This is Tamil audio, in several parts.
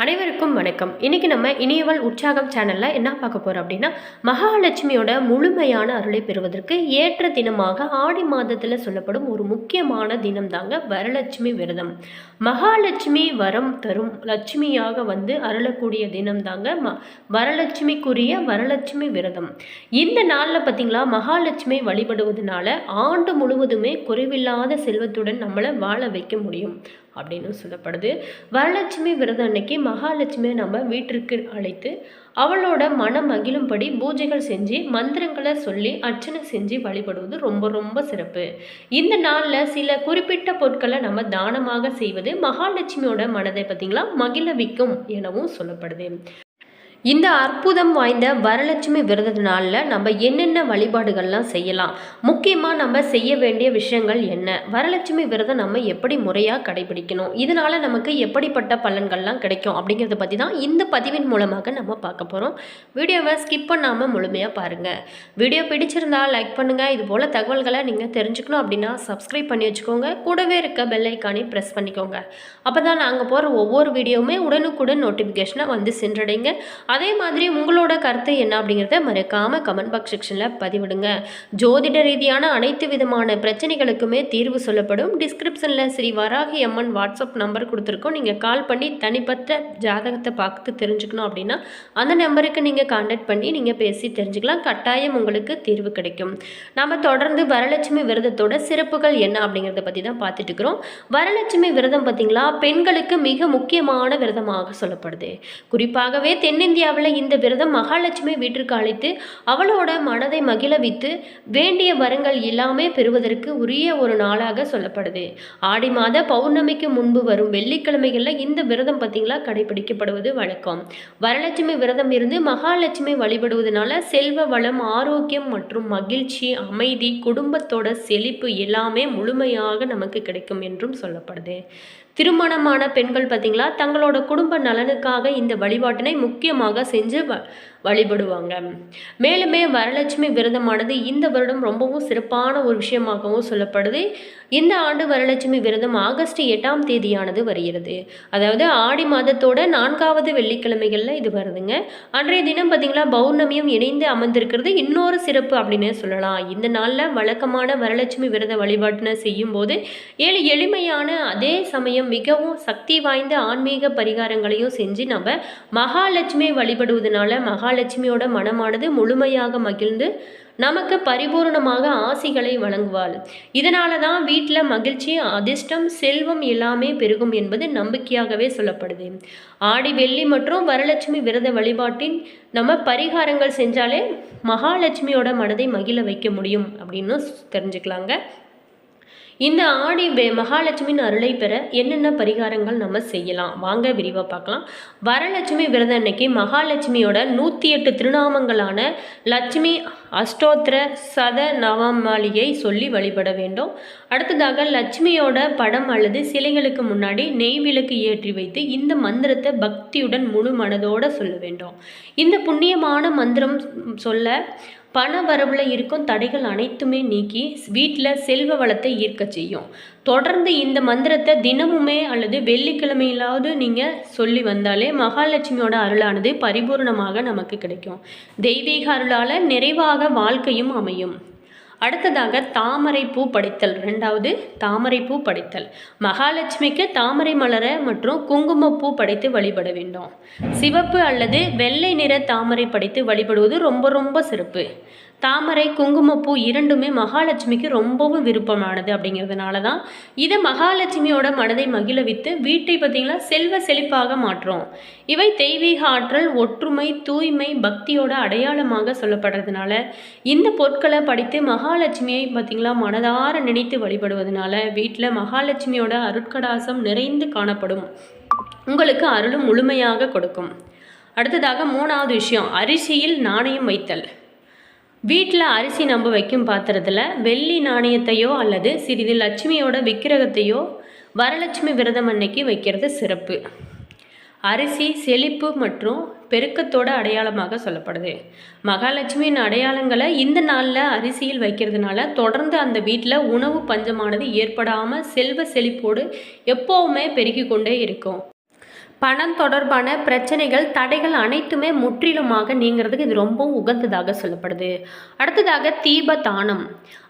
அனைவருக்கும் வணக்கம். இன்னைக்கு நம்ம இனியவள் உற்சாகம் சேனல்ல என்ன பார்க்க போறோம் அப்படின்னா மகாலட்சுமியோட முழுமையான அருளை பெறுவதற்கு ஏற்ற தினமாக ஆடி மாதத்துல சொல்லப்படும் ஒரு முக்கியமான தினம் தாங்க வரலட்சுமி விரதம். மகாலட்சுமி வரம் தரும் லட்சுமியாக வந்து அருளக்கூடிய தினம் தாங்க ம வரலட்சுமிக்குரிய வரலட்சுமி விரதம். இந்த நாளில் பாத்தீங்களா மகாலட்சுமி வழிபடுவதனால ஆண்டு முழுவதுமே குறைவில்லாத செல்வத்துடன் நம்மளை வாழ வைக்க முடியும். அப்படின்னு சொல்லப்படுது. வரலட்சுமி விரதம் அன்னைக்கு மகாலட்சுமியை நம்ம வீட்டிற்கு அழைத்து அவளோட மனம் மகிழும்படி பூஜைகள் செஞ்சு மந்திரங்களை சொல்லி அர்ச்சனை செஞ்சு வழிபடுவது ரொம்ப ரொம்ப சிறப்பு. இந்த நாளில் சில குறிப்பிட்ட பொருட்களை நம்ம தானமாக செய்வது மகாலட்சுமியோட மனதை பார்த்தீங்களா? மகிழவிக்கும் எனவும் சொல்லப்படுது. இந்த அற்புதம் வாய்ந்த வரலட்சுமி விரத நாளில் நம்ம என்னென்ன வழிபாடுகள்லாம் செய்யலாம்? முக்கியமாக நம்ம செய்ய வேண்டிய விஷயங்கள் என்ன? வரலட்சுமி விரதம் நம்ம எப்படி முறையாக கடைபிடிக்கணும்? இதனால் நமக்கு எப்படிப்பட்ட பலன்கள்லாம் கிடைக்கும்? அப்படிங்கிறத பற்றி தான் இந்த பதிவின் மூலமாக நம்ம பார்க்க போகிறோம் வீடியோவை ஸ்கிப் பண்ணாமல் முழுமையாக பாருங்கள் வீடியோ பிடிச்சிருந்தா லைக் பண்ணுங்கள் இது போல் தகவல்களை நீங்கள் தெரிஞ்சுக்கணும் அப்படின்னா சப்ஸ்கிரைப் பண்ணி வச்சுக்கோங்க. கூடவே இருக்க பெல் ஐக்கானே ப்ரெஸ் பண்ணிக்கோங்க. அப்போ தான் நாங்கள் போகிற ஒவ்வொரு வீடியோவுமே உடனுக்குடன் நோட்டிஃபிகேஷனை வந்து சென்றடைங்க. அதே மாதிரி உங்களோட கருத்து என்ன அப்படிங்கிறத மறக்காமல் கமெண்ட் பாக்ஸ் செக்ஷனில் பதிவிடுங்க. ஜோதிட ரீதியான அனைத்து விதமான பிரச்சனைகளுக்குமே தீர்வு சொல்லப்படும். டிஸ்கிரிப்ஷனில் ஸ்ரீ வராகி அம்மன் வாட்ஸ்அப் நம்பர் கொடுத்துருக்கோம். நீங்கள் கால் பண்ணி தனிப்பட்ட ஜாதகத்தை பார்த்து தெரிஞ்சுக்கணும் அப்படின்னா அந்த நம்பருக்கு நீங்கள் காண்டாக்ட் பண்ணி நீங்கள் பேசி தெரிஞ்சுக்கலாம். கட்டாயம் உங்களுக்கு தீர்வு கிடைக்கும். நம்ம தொடர்ந்து வரலட்சுமி விரதத்தோட சிறப்புகள் என்ன அப்படிங்கிறத பற்றி தான் பார்த்துட்டு இருக்கிறோம். வரலட்சுமி விரதம் பார்த்திங்களா பெண்களுக்கு மிக முக்கியமான விரதமாக சொல்லப்படுது. குறிப்பாகவே இந்தியாவில் இந்த விரதம் மகாலட்சுமி வீட்டிற்கு அழைத்து அவளோட மனதை மகிழவித்து வேண்டிய வரங்கள் எல்லாமே பெறுவதற்கு உரிய ஒரு நாளாக சொல்லப்படுது. ஆடி மாத பௌர்ணமிக்கு முன்பு வரும் வெள்ளிக்கிழமைகளில் இந்த விரதம் பார்த்திங்களா கடைபிடிக்கப்படுவது வழக்கம். வரலட்சுமி விரதம் இருந்து மகாலட்சுமி வழிபடுவதனால செல்வ வளம் ஆரோக்கியம் மற்றும் மகிழ்ச்சி அமைதி குடும்பத்தோட செழிப்பு எல்லாமே முழுமையாக நமக்கு கிடைக்கும் என்றும் சொல்லப்படுது. திருமணமான பெண்கள் பார்த்திங்களா தங்களோட குடும்ப நலனுக்காக இந்த வழிபாட்டினை முக்கியமாக செஞ்சு வ வழிபடுவாங்க. மேலுமே வரலட்சுமி விரதமானது இந்த வருடம் ரொம்பவும் சிறப்பான ஒரு விஷயமாகவும் சொல்லப்படுது. இந்த ஆண்டு வரலட்சுமி விரதம் ஆகஸ்ட் எட்டாம் தேதியானது வருகிறது. அதாவது ஆடி மாதத்தோட நான்காவது வெள்ளிக்கிழமைகளில் இது வருதுங்க. அன்றைய தினம் பார்த்திங்களா பௌர்ணமியும் இணைந்து அமர்ந்திருக்கிறது. இன்னொரு சிறப்பு அப்படின்னு சொல்லலாம். இந்த நாளில் வழக்கமான வரலட்சுமி விரத வழிபாட்டினை செய்யும்போது ஏழு எளிமையான அதே சமயம் மிகவும் சக்தி வாய்ந்த ஆன்மீக பரிகாரங்களையும் செஞ்சு நம்ம மகாலட்சுமி வழிபடுவதனால மகாலட்சுமியோட மனமானது முழுமையாக மகிழ்ந்து நமக்கு பரிபூர்ணமாக ஆசிகளை வழங்குவாள். இதனால தான் வீட்டில் மகிழ்ச்சி அதிர்ஷ்டம் செல்வம் எல்லாமே பெருகும் என்பது நம்பிக்கையாகவே சொல்லப்படுது. ஆடி வெள்ளி மற்றும் வரலட்சுமி விரத வழிபாட்டின் நம்ம பரிகாரங்கள் செஞ்சாலே மகாலட்சுமியோட மனதை மகிழ வைக்க முடியும் அப்படின்னு தெரிஞ்சுக்கலாங்க. இந்த ஆடி வே மகாலட்சுமியின் அருளை பெற என்னென்ன பரிகாரங்கள் நம்ம செய்யலாம்? வாங்க விரிவாக பார்க்கலாம். வரலட்சுமி விரதம் அன்னைக்கு மகாலட்சுமியோட நூற்றி எட்டு திருநாமங்களான லட்சுமி அஷ்டோத்திர சத நவமாளியை சொல்லி வழிபட வேண்டும். அடுத்ததாக லட்சுமியோட படம் அல்லது சிலைகளுக்கு முன்னாடி நெய் விளக்கு ஏற்றி வைத்து இந்த மந்திரத்தை பக்தியுடன் முழு மனதோடு சொல்ல வேண்டும். இந்த புண்ணியமான மந்திரம் சொல்ல பண வரவில் இருக்கும் தடைகள் அனைத்துமே நீக்கி வீட்டில் செல்வ வளத்தை ஈர்க்க செய்யும். தொடர்ந்து இந்த மந்திரத்தை தினமுமே அல்லது வெள்ளிக்கிழமையிலாவது நீங்கள் சொல்லி வந்தாலே மகாலட்சுமியோட அருளானது பரிபூர்ணமாக நமக்கு கிடைக்கும். தெய்வீக அருளால் நிறைவாக வாழ்க்கையும் அமையும். அடுத்ததாக தாமரை பூ படைத்தல். ரெண்டாவது தாமரை பூ படைத்தல். மகாலட்சுமிக்கு தாமரை மலர மற்றும் குங்குமப்பூ படைத்து வழிபட வேண்டும். சிவப்பு அல்லது வெள்ளை நிற தாமரை படைத்து வழிபடுவது ரொம்ப ரொம்ப சிறப்பு. தாமரை குங்குமப்பூ இரண்டுமே மகாலட்சுமிக்கு ரொம்பவும் விருப்பமானது அப்படிங்கிறதுனால தான் இதை மகாலட்சுமியோட மனதை மகிழவித்து வீட்டை பார்த்திங்களா செல்வ செழிப்பாக மாற்றும் இவை தெய்வீக ஆற்றல் ஒற்றுமை தூய்மை பக்தியோட அடையாளமாக சொல்லப்படுறதுனால இந்த பொருட்களை படித்து மகாலட்சுமியை பார்த்திங்களா மனதார நினைத்து வழிபடுவதனால வீட்டில் மகாலட்சுமியோட அருட்கடாசம் நிறைந்து காணப்படும். உங்களுக்கு அருளும் முழுமையாக கொடுக்கும். அடுத்ததாக மூணாவது விஷயம் அரிசியில் நாணயம் வைத்தல். வீட்டில் அரிசி நம்ம வைக்கும் பாத்திரத்தில் வெள்ளி நாணயத்தையோ அல்லது சிறிது லட்சுமியோட விக்கிரகத்தையோ வரலட்சுமி விரதம் அன்னைக்கு வைக்கிறது சிறப்பு. அரிசி செழிப்பு மற்றும் பெருக்கத்தோட அடையாளமாக சொல்லப்படுது. மகாலட்சுமியின் அடையாளங்களை இந்த நாளில் அரிசியில் வைக்கிறதுனால தொடர்ந்து அந்த வீட்டில் உணவு பஞ்சமானது ஏற்படாமல் செல்வ செழிப்போடு எப்போவுமே பெருகி கொண்டே இருக்கும். பணம் தொடர்பான பிரச்சனைகள் தடைகள் அனைத்துமே முற்றிலுமாக நீங்கிறதுக்கு இது ரொம்பவும் உகந்ததாக சொல்லப்படுது. அடுத்ததாக தீப தானம்.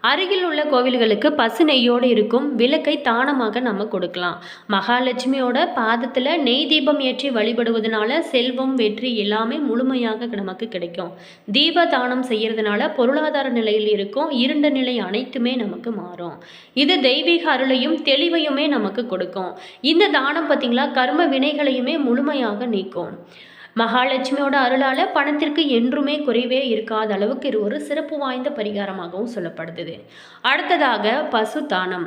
அருகில் உள்ள கோவில்களுக்கு பசு நெய்யோடு இருக்கும் விளக்கை தானமாக நம்ம கொடுக்கலாம். மகாலட்சுமியோட பாதத்தில் நெய் தீபம் ஏற்றி வழிபடுவதனால செல்வம் வெற்றி எல்லாமே முழுமையாக நமக்கு கிடைக்கும். தீப தானம் செய்யறதுனால பொருளாதார நிலையில் இருக்கும் இருண்ட நிலை அனைத்துமே நமக்கு மாறும். இது தெய்வீக அருளையும் தெளிவையுமே நமக்கு கொடுக்கும். இந்த தானம் பார்த்திங்களா கர்ம வினைகளையும் முழுமையாக நீக்கும். மகாலட்சுமியோட அருளால் பணத்திற்கு என்றுமே குறைவே இருக்காத அளவுக்கு இது ஒரு சிறப்பு வாய்ந்த பரிகாரமாகவும் சொல்லப்படுது அடுத்ததாக பசு தானம்.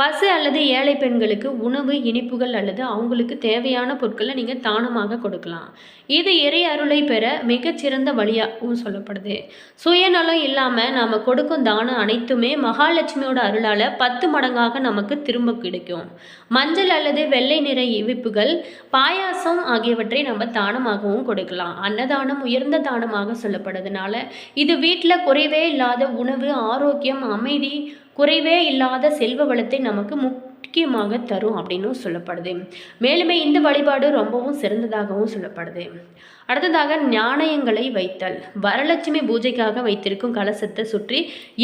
பசு அல்லது ஏழை பெண்களுக்கு உணவு இனிப்புகள் அல்லது அவங்களுக்கு தேவையான பொருட்களை நீங்கள் தானமாக கொடுக்கலாம். இது இறை அருளை பெற மிகச்சிறந்த வழியாகவும் சொல்லப்படுது. சுயநலம் இல்லாமல் நாம் கொடுக்கும் தானம் அனைத்துமே மகாலட்சுமியோட அருளால் பத்து மடங்காக நமக்கு திரும்ப கிடைக்கும். மஞ்சள் அல்லது வெள்ளை நிற இவிப்புகள் பாயாசம் ஆகியவற்றை நம்ம தானமாக உணவாகவும் கொடுக்கலாம். அன்னதானம் உயர்ந்த தானமாக சொல்லப்படுறதுனால இது வீட்டில் குறைவே இல்லாத உணவு ஆரோக்கியம் அமைதி குறைவே இல்லாத செல்வ வளத்தை நமக்கு முக்கியமாக தரும் அப்படின்னும் சொல்லப்படுது. மேலுமே இந்த வழிபாடு ரொம்பவும் சிறந்ததாகவும் சொல்லப்படுது. அடுத்ததாக நாணயங்களை வைத்தல். வரலட்சுமி பூஜைக்காக வைத்திருக்கும் கலசத்தை சுற்றி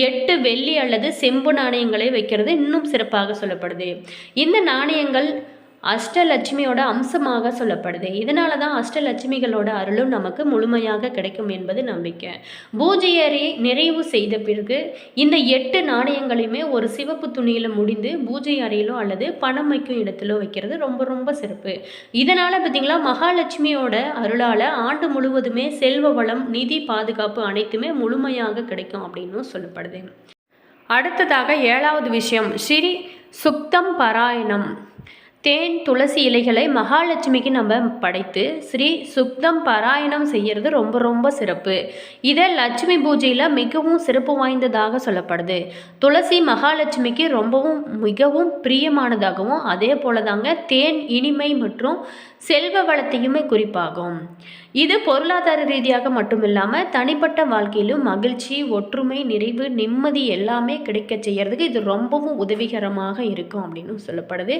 எட்டு வெள்ளி அல்லது செம்பு நாணயங்களை வைக்கிறது இன்னும் சிறப்பாக சொல்லப்படுது. இந்த நாணயங்கள் அஷ்டலட்சுமியோட அம்சமாக சொல்லப்படுது. இதனால தான் அஷ்டலட்சுமிகளோட அருளும் நமக்கு முழுமையாக கிடைக்கும் என்பது நம்பிக்கை. பூஜையறை நிறைவு செய்த பிறகு இந்த எட்டு நாணயங்களையுமே ஒரு சிவப்பு துணியில் முடிந்து பூஜை அறையிலோ அல்லது பணம் வைக்கும் இடத்திலோ வைக்கிறது ரொம்ப ரொம்ப சிறப்பு. இதனால் பார்த்திங்களா மகாலட்சுமியோட அருளால் ஆண்டு முழுவதுமே செல்வ வளம் நிதி பாதுகாப்பு அனைத்துமே முழுமையாக கிடைக்கும் அப்படின்னும் சொல்லப்படுது. அடுத்ததாக ஏழாவது விஷயம் ஸ்ரீ சுக்தம் பாராயணம். தேன் துளசி இலைகளை மகாலட்சுமிக்கு நம்ம படைத்து ஸ்ரீ சுக்தம் பாராயணம் செய்கிறது ரொம்ப ரொம்ப சிறப்பு. இதை லட்சுமி பூஜையில் மிகவும் சிறப்பு வாய்ந்ததாக சொல்லப்படுது. துளசி மகாலட்சுமிக்கு ரொம்பவும் மிகவும் பிரியமானதாகவும் அதே போல தாங்க தேன் இனிமை மற்றும் செல்வ வளத்தையுமே குறிப்பாகும். இது பொருளாதார ரீதியாக மட்டும் இல்லாமல் தனிப்பட்ட வாழ்க்கையிலும் மகிழ்ச்சி ஒற்றுமை நிறைவு நிம்மதி எல்லாமே கிடைக்க செய்யறதுக்கு இது ரொம்பவும் உதவிகரமாக இருக்கும் அப்படின்னு சொல்லப்படுது.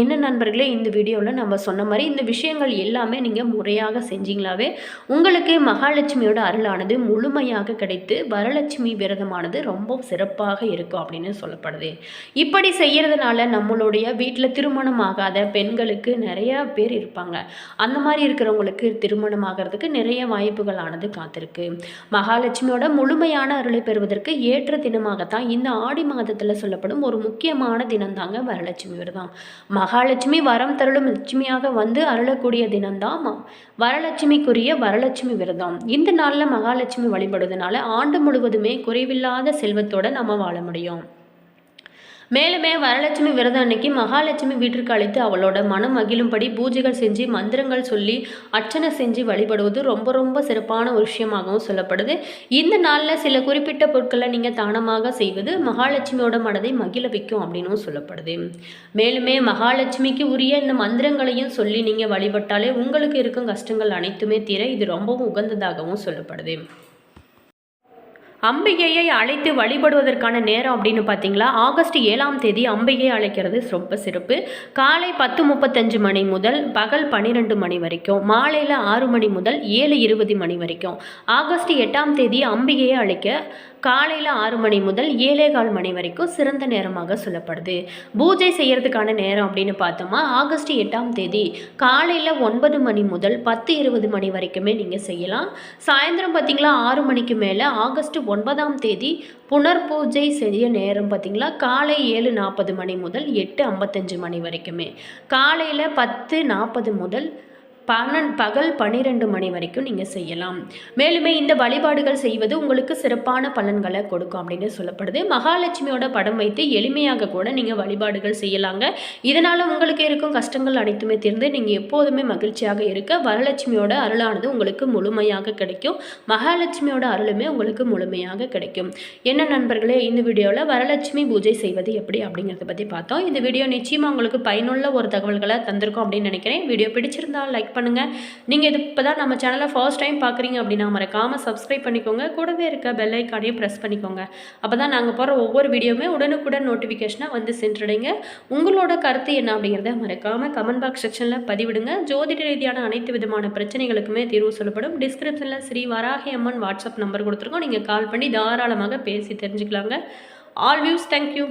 என்ன நண்பர்களே இந்த வீடியோவில் நம்ம சொன்ன மாதிரி இந்த விஷயங்கள் எல்லாமே நீங்கள் முறையாக செஞ்சீங்களாவே? உங்களுக்கு மகாலட்சுமியோட அருளானது முழுமையாக கிடைத்து வரலட்சுமி விரதமானது ரொம்ப சிறப்பாக இருக்கும் அப்படின்னு சொல்லப்படுது. இப்படி செய்கிறதுனால நம்மளுடைய வீட்டில் திருமணம் ஆகாத பெண்களுக்கு நிறையா பேர் இருப்பாங்க. அந்த மாதிரி இருக்கிறவங்களுக்கு திருமணம் ஆகிறதுக்கு நிறைய வாய்ப்புகளானது காத்திருக்கு. மகாலட்சுமியோட முழுமையான அருளை பெறுவதற்கு ஏற்ற தினமாகத்தான் இந்த ஆடி மாதத்தில் சொல்லப்படும் ஒரு முக்கியமான தினம்தாங்க வரலட்சுமி விரதம் மகாலட்சுமி வரம் தருளும் லட்சுமியாக வந்து அருளக்கூடிய தினம்தான் வரலட்சுமிக்குரிய வரலட்சுமி விரதம். இந்த நாளில் மகாலட்சுமி வழிபடுவதனால ஆண்டு முழுவதுமே குறைவில்லாத செல்வத்தோட நம்ம வாழ முடியும். மேலுமே வரலட்சுமி விரதம் அன்னைக்கு மகாலட்சுமி வீட்டிற்கு அழைத்து அவளோட மனம் மகிழும்படி பூஜைகள் செஞ்சு மந்திரங்கள் சொல்லி அர்ச்சனை செஞ்சு வழிபடுவது ரொம்ப ரொம்ப சிறப்பான ஒரு விஷயமாகவும் சொல்லப்படுது. இந்த நாளில் சில குறிப்பிட்ட பொருட்களை நீங்கள் தானமாக செய்வது மகாலட்சுமியோட மனதை மகிழ வைக்கும் அப்படின்னும் சொல்லப்படுது. மேலுமே மகாலட்சுமிக்கு உரிய இந்த மந்திரங்களையும் சொல்லி நீங்கள் வழிபட்டாலே உங்களுக்கு இருக்கும் கஷ்டங்கள் அனைத்துமே தீர இது ரொம்பவும் உகந்ததாகவும் சொல்லப்படுது. அம்பிகையை அழைத்து வழிபடுவதற்கான நேரம் அப்படின்னு பார்த்தீங்களா? ஆகஸ்ட் ஏழாம் தேதி அம்பிகையை அழைக்கிறது ரொம்ப சிறப்பு. காலை பத்து முப்பத்தஞ்சு மணி முதல் பகல் பன்னிரெண்டு மணி வரைக்கும் மாலையில் ஆறு மணி முதல் ஏழு இருபது மணி வரைக்கும். ஆகஸ்ட் எட்டாம் தேதி அம்பிகையை அழைக்க காலையில் ஆறு மணி முதல் ஏழே கால் மணி வரைக்கும் சிறந்த நேரமாக சொல்லப்படுது. பூஜை செய்கிறதுக்கான நேரம் அப்படின்னு பார்த்தோமா? ஆகஸ்ட் எட்டாம் தேதி காலையில் ஒன்பது மணி முதல் பத்து இருபது மணி வரைக்குமே நீங்கள் செய்யலாம். சாயந்தரம் பார்த்தீங்களா? ஆறு மணிக்கு மேலே ஆகஸ்ட் ஒன்பதாம் தேதி புனர் பூஜை செய்ய நேரம் பார்த்திங்களா? காலை ஏழு நாற்பது மணி முதல் எட்டு ஐம்பத்தஞ்சு மணி வரைக்குமே. காலையில் பத்து நாற்பது முதல் பன்னன் பகல் பன்னிரெண்டு மணி வரைக்கும் நீங்கள் செய்யலாம். மேலுமே இந்த வழிபாடுகள் செய்வது உங்களுக்கு சிறப்பான பலன்களை கொடுக்கும் அப்படின்னு சொல்லப்படுது. மகாலட்சுமியோட படம் வைத்து எளிமையாக கூட நீங்கள் வழிபாடுகள் செய்யலாங்க. இதனால் உங்களுக்கு இருக்கும் கஷ்டங்கள் அனைத்துமே தீர்ந்து நீங்கள் எப்போதுமே மகிழ்ச்சியாக இருக்க வரலட்சுமியோட அருளானது உங்களுக்கு முழுமையாக கிடைக்கும். மகாலட்சுமியோட அருளுமே உங்களுக்கு முழுமையாக கிடைக்கும். என்ன நண்பர்களே இந்த வீடியோவில் வரலட்சுமி பூஜை செய்வது எப்படி அப்படிங்கிறத பற்றி பார்த்தோம். இந்த வீடியோ நிச்சயமாக உங்களுக்கு பயனுள்ள ஒரு தகவல்களை தந்திருக்கும் அப்படின்னு நினைக்கிறேன். வீடியோ பிடிச்சிருந்தால் லைக் பண்ணுங்கள் நீங்கள் இது இப்போ தான் நம்ம சேனலை ஃபர்ஸ்ட் டைம் பார்க்குறீங்க அப்படின்னா மறக்காமல் சப்ஸ்கிரைப் பண்ணிக்கோங்க. கூடவே இருக்க பெல் ஐக்கானையும் ப்ரெஸ் பண்ணிக்கோங்க. அப்போ தான் நாங்கள் போகிற ஒவ்வொரு வீடியோவுமே உடனுக்குடன் நோட்டிஃபிகேஷனாக வந்து சென்றடைங்க. உங்களோட கருத்து என்ன அப்படிங்கிறத மறக்காமல் கமெண்ட் பாக்ஸ் செக்ஷனில் பதிவிடுங்க. ஜோதிட ரீதியான அனைத்து விதமான பிரச்சனைகளுக்குமே தீர்வு சொல்லப்படும். டிஸ்கிரிப்ஷனில் ஸ்ரீ வராகி அம்மன் வாட்ஸ்அப் நம்பர் கொடுத்துருக்கோம். நீங்கள் கால் பண்ணி தாராளமாக பேசி தெரிஞ்சுக்கலாங்க. All views thank you